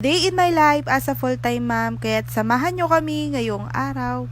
Day in my life as a full-time mom, kaya't samahan nyo kami ngayong araw.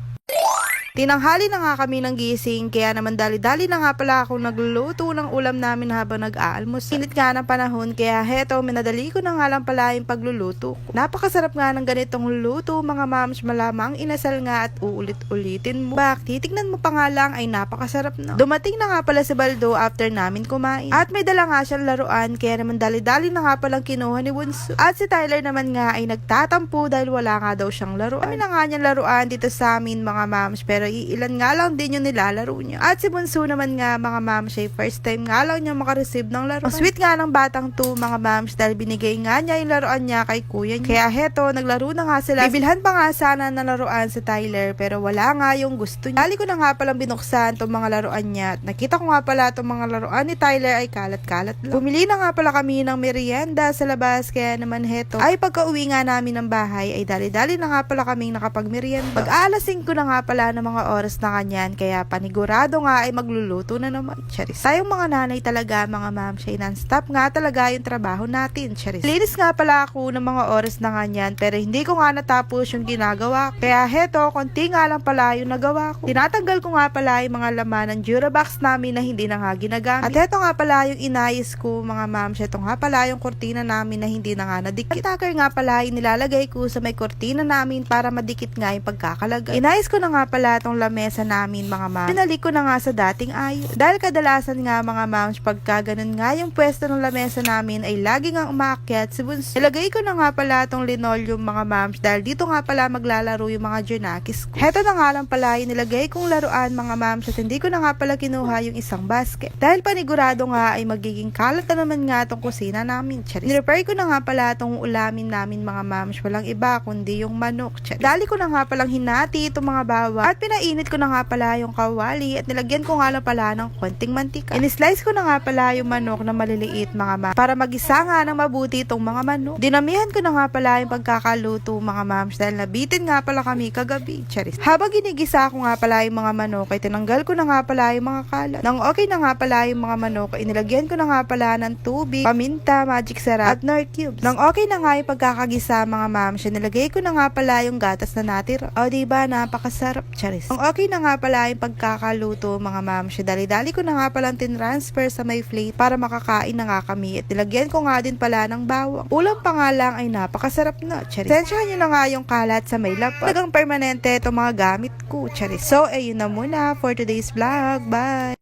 Tinanghali na nga kami ng gising, kaya naman dali-dali na nga pala ako nagluluto ng ulam namin habang nag-aalmos. Init nga ng panahon, kaya heto, minadali ko na nga lang pala yung pagluluto ko. Napakasarap nga ng ganitong luto, mga moms, malamang inasal nga at uulit-ulitin mo. Bak, titignan mo pa nga lang ay napakasarap na. Dumating na nga pala si Baldo after namin kumain. At may dala nga siyang laruan, kaya naman dali-dali na nga palang kinuha ni Bunso. At si Tyler naman nga ay nagtatampo dahil wala nga daw siyang laruan. Kami na nga niyang laruan dito sa amin mga moms, pero iilan nga lang din yung nilalaro niya. At si Bunso naman nga mga moms, ay first time nga lang niya makareceive ng laruan. Ang sweet nga ng batang to mga moms dahil binigay nga niya yung laruan niya kay kuya niya. Kaya heto, naglaro na nga sila. Bibilhan pa nga sana ng laruan si Tyler pero wala nga yung gusto niya. Dali ko na nga palang binuksan tong mga laruan niya at nakita ko nga pala tong mga laruan ni Tyler ay kalat-kalat lang. Bumili na nga pala kami ng merienda sa labas kaya naman heto ay pagka uwi nga namin ng bahay ay dali-dali na nga pala kaming nakapagmerienda. Pag-alasing ko na nga pala ng mga oras na kanyan kaya panigurado nga ay magluluto na naman. Charis. Tayong mga nanay talaga mga ma'am siya non-stop nga talaga yung trabaho natin. Charis. Linis nga pala ako ng mga oras na kanyan pero hindi ko nga natapos yung ginagawa. Kaya heto, konti nga lang pala yung nagawa ko. Tinatanggal ko nga pala yung mga laman ng Durabox namin na hindi na nga ginagamit. At heto nga pala yung inayos ko mga ma'am siya. Ito nga pala yung kortina namin na hindi na nga nadikit. Ang tucker nga pala yung nilalagay ko sa may kortina namin para madikit nga yung pagkakalagay. Inayos ko na nga pala itong lamesa namin mga ma'am. Pinalik ko na nga sa dating ayos. Dahil kadalasan nga mga moms pagka ganun nga yung pwesto ng lamesa namin ay lagi nga umaakyat si Bunso. Ilagay ko na nga pala itong linoleum mga moms dahil dito nga pala maglalaro yung mga Junakis ko. Heto na nga lang pala yung nilagay kong laruan mga moms at hindi ko na nga pala kinuha yung isang basket. Dahil panigurado nga ay magiging kalat na naman nga itong kusina namin. Charis. Nirepair ko na nga pala itong ulamin namin mga moms. Walang iba kundi yung manok. Charis. Dali ko na nga palang hinati itong mga bawa at pinainit ko na nga pala yung kawali at nilagyan ko nga lang pala ng konting mantika. In-slice ko na nga pala yung manok na maliliit mga moms para magisa nga ng mabuti itong mga manok. Dinamihan ko na nga pala yung pagkakaluto mga moms dahil nabitin nga pala kami kagabi. Charis. Habang ginigisa ko nga pala yung mga manok ay tinanggal ko na nga pala yung mga kalat. Nang okay na nga pala yung mga manok ay nilagyan ko na nga pala ng tubig, paminta, magic sarap at nor cubes. Nang okay na nga yung pagkakagisa mga moms, nilagay ko na nga pala yung gatas na natira. O diba, napakasarap. Charis. Nang okay na nga pala yung pagkakaluto mga moms, dali-dali ko na nga palang tinransfer sa may plate para makakain na nga kami at nilagyan ko nga din pala ng bawang. Ulam pa nga lang ay napakasarap na. Charis. Sensyahan nyo na nga yung kalat sa may lap. Talagang permanente itong mga gamit ko. Charis. So, ayun na muna for today's vlog. Bye!